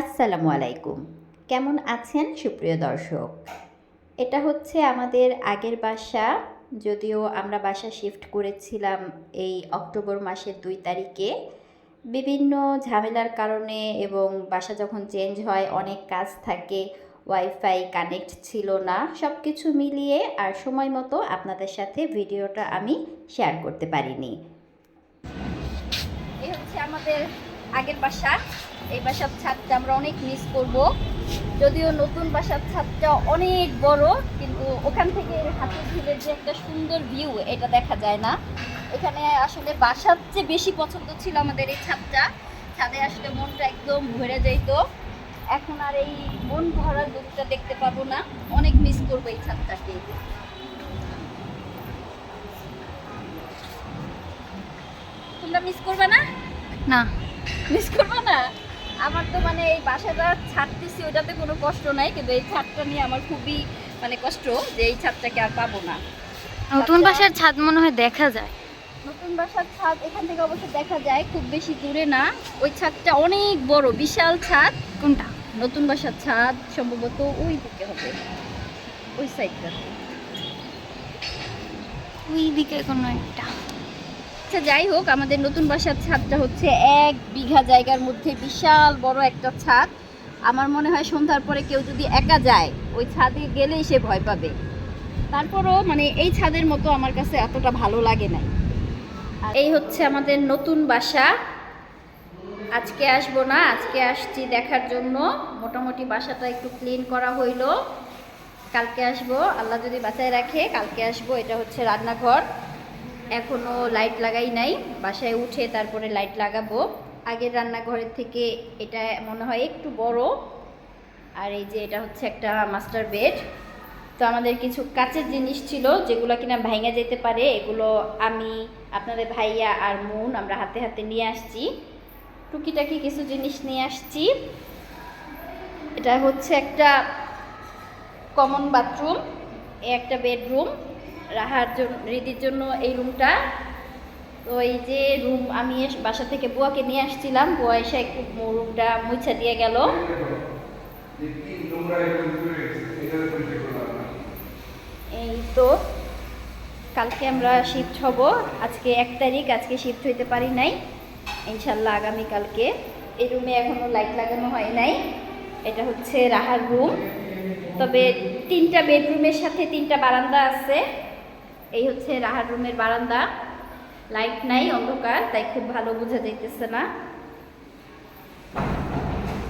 আসসালামু আলাইকুম। কেমন আছেন সুপ্রিয় দর্শক? এটা হচ্ছে আমাদের আগের বাসা, যদিও আমরা বাসা শিফট করেছিলাম এই অক্টোবর মাসের দুই তারিখে। বিভিন্ন ঝামেলার কারণে এবং বাসা যখন চেঞ্জ হয়, অনেক কাজ থাকে ওয়াইফাই কানেক্ট ছিল না সব কিছু মিলিয়ে আর সময় মতো আপনাদের সাথে ভিডিওটা আমি শেয়ার করতে পারিনি। হচ্ছে আমাদের আগের বাসা। এই বাসার ছাদটা আমরা অনেক মিস করব। যদিও নতুন বাসার ছাদটা অনেক বড়, কিন্তু ওখান থেকে হাতের ঝিলের যে একটা সুন্দর ভিউ এটা দেখা যায় না। এখানে আসলে বাসার চেয়ে বেশি পছন্দ ছিল আমাদের এই ছাদটা। ছাদে আসলে মনটা একদম ভরে যাইত। এখন আর এই মন ভরা দুঃখটা দেখতে পাবো না। অনেক মিস করব এই ছাদটাকে। তোমরা মিস করবে না? না। মিস করব না? আমার তো মানে এই বাসাটা ছাড়তেছি ওটাতে কোনো কষ্ট নাই কিন্তু এই ছাদটা নিয়ে আমার খুবই মানে কষ্ট যে এই ছাদটাকে আর পাবো না। নতুন। বাসার ছাদ মনে হয় দেখা যায়। নতুন বাসার ছাদ এখান থেকে অবশ্য দেখা যায় খুব বেশি দূরে না। ওই ছাদটা অনেক বড় বিশাল ছাদ। কোনটা? নতুন বাসার ছাদ সম্ভবত ওই দিকে হবে ওই সাইডটা ওই দিকে কোনো একটা। আচ্ছা যাই হোক, আমাদের নতুন বাসার ছাদটা হচ্ছে এক বিঘা জায়গার মধ্যে বিশাল বড় একটা ছাদ। আমার মনে হয় সন্ধ্যার পরে কেউ যদি একা যায়, ওই ছাদে গেলেই সে ভয় পাবে। তারপরও মানে এই ছাদের মতো আমার কাছে এতটা ভালো লাগে নাই। এই হচ্ছে আমাদের নতুন বাসা। আজকে আসব না, আজকে আসছি দেখার জন্য। মোটামুটি বাসাটা একটু ক্লিন করা হইল। কালকে আসব, আল্লাহ যদি বাঁচায় রাখে, কালকে আসব। এটা হচ্ছে রান্নাঘর। এখনও লাইট লাগাই নাই। বাসায় উঠে তারপরে লাইট লাগাবো। আগের রান্নাঘরের থেকে এটা মনে হয় একটু বড়। আর এই যে এটা হচ্ছে একটা মাস্টার বেড তো আমাদের কিছু কাচের জিনিস ছিল যেগুলো কিনা ভাঙা যেতে পারে, এগুলো আমি, আপনাদের ভাইয়া আর মুন আমরা হাতে হাতে নিয়ে আসছি। টুকিটাকি কিছু জিনিস নিয়ে আসছি। এটা হচ্ছে একটা কমন বাথরুম একটা বেডরুম রাহার জন্য রিদির জন্য এই রুমটা। তো এই যে রুম আমি বাসা থেকে বুয়াকে নিয়ে আসছিলাম, বুয়া এসে একটু রুমটা মুছা দিয়ে গেল। এই তো, কালকে আমরা শিফট হব। আজকে এক তারিখ, আজকে শিফট হইতে পারি নাই। ইনশাল্লাহ আগামী কালকে এই রুমে এখনও লাইট লাগানো হয় নাই। এটা হচ্ছে রাহার রুম তবে তিনটা বেডরুমের সাথে তিনটা বারান্দা আছে। এই হচ্ছে রাহার রুমের বারান্দা। লাইট নাই, অন্ধকার, তাই খুব ভালো বোঝা যাইতেছে না।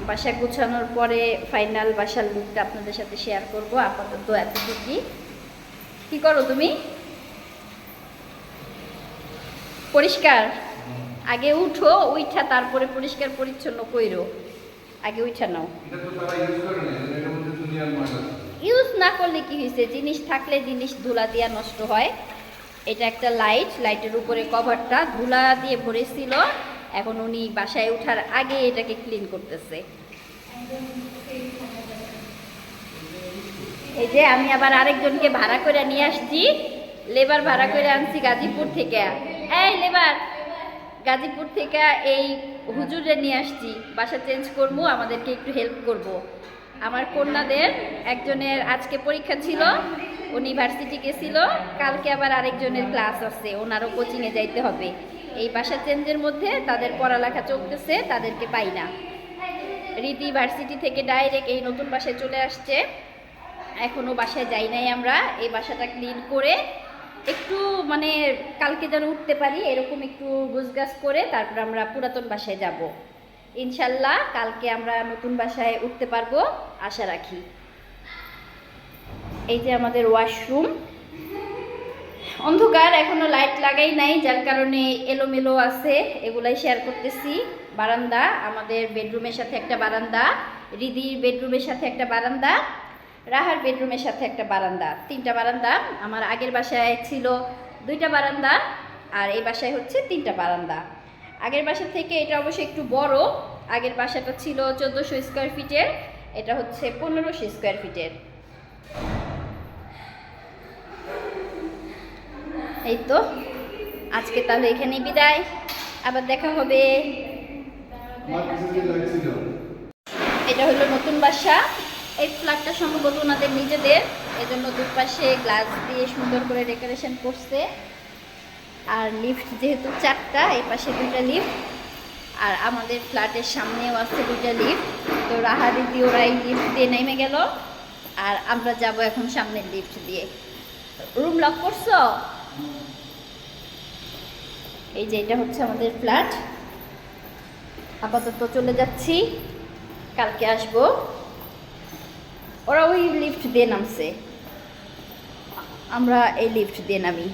বাসা গুছানোর পরে ফাইনাল বাসার লুকটা আপনাদের সাথে শেয়ার করব, আপাতত এতটুকুই। কি করো তুমি? পরিষ্কার? আগে উঠো উঠা তারপরে পরিষ্কার পরিচ্ছন্ন কইরো। আগে উঠা নাও। ইউজ না করলে কি হয়েছে? জিনিস থাকলে জিনিস ধুলা দিয়া নষ্ট হয়। এটা একটা লাইট লাইটের উপরে কভারটা ধুলা দিয়ে ভরেছিল। এখন উনি বাসায় ওঠার আগে এটাকে ক্লিন করতেছে। এই যে আমি আবার আরেকজনকে ভাড়া করে নিয়ে আসছি। লেবার ভাড়া করে আনছি গাজীপুর থেকে। এই লেবার, গাজীপুর থেকে এই হুজুরে নিয়ে আসছি। বাসা চেঞ্জ করব, আমাদেরকে একটু হেল্প করব। আমার কন্যাদের, একজনের আজকে পরীক্ষা ছিল উনি ভার্সিটি গেছিল, কালকে আবার আরেকজনের ক্লাস আছে, ওনারও কোচিংয়ে যাইতে হবে। এই বাসা চেঞ্জের মধ্যে তাদের পড়ালেখা চলতেছে, তাদেরকে পাই না। রীতি ভার্সিটি থেকে ডাইরেক্ট এই নতুন বাসায় চলে আসছে। এখনও বাসায় যাই নাই আমরা, এই বাসাটা ক্লিন করে একটু মানে কালকে যেন উঠতে পারি, এরকম একটু গুছগাছ করে তারপর আমরা পুরাতন বাসায় যাব। ইনশাল্লাহ কালকে আমরা নতুন বাসায় উঠতে পারব, আশা রাখি। এই যে আমাদের ওয়াশরুম। অন্ধকার, এখনও লাইট লাগাই নাই, যার কারণে এলোমেলো আছে, এগুলাই শেয়ার করতেছি। বারান্দা, আমাদের বেডরুমের সাথে একটা বারান্দা, রিদির বেডরুমের সাথে একটা বারান্দা, রাহার বেডরুমের সাথে একটা বারান্দা, তিনটা বারান্দা। আমার আগের বাসায় ছিল দুইটা বারান্দা, আর এই বাসায় হচ্ছে তিনটা বারান্দা। আগের বাসা থেকে এটা অবশ্যই একটু বড়। আগের বাসাটা ছিল চোদ্দোশো স্কোয়ার ফিটের এটা হচ্ছে পনেরোশো স্কোয়ার ফিটের এই তো, আজকে তাহলে এখানেই বিদায়। আবার দেখা হবে। এটা হলো নতুন বাসা। এই ফ্ল্যাটটা সম্ভবত ওনাদের নিজেদের। এজন্য দুপাশে গ্লাস দিয়ে সুন্দর করে ডেকোরেশন করছে। আর লিফট যেহেতু চারটা, এই পাশে দুইটা লিফট আর আমাদের ফ্ল্যাটের সামনেও আছে দুইটা লিফট তো রাহা দিদি ওরা এই লিফট দিয়ে নেমে গেল, আর আমরা যাব এখন সামনের লিফট দিয়ে। রুম লক করছ? এই যে এটা হচ্ছে আমাদের ফ্ল্যাট আপাতত চলে যাচ্ছি, কালকে আসব। ওরা ওই লিফট দিয়ে নামছে। আমরা এই লিফট দিয়ে নামি।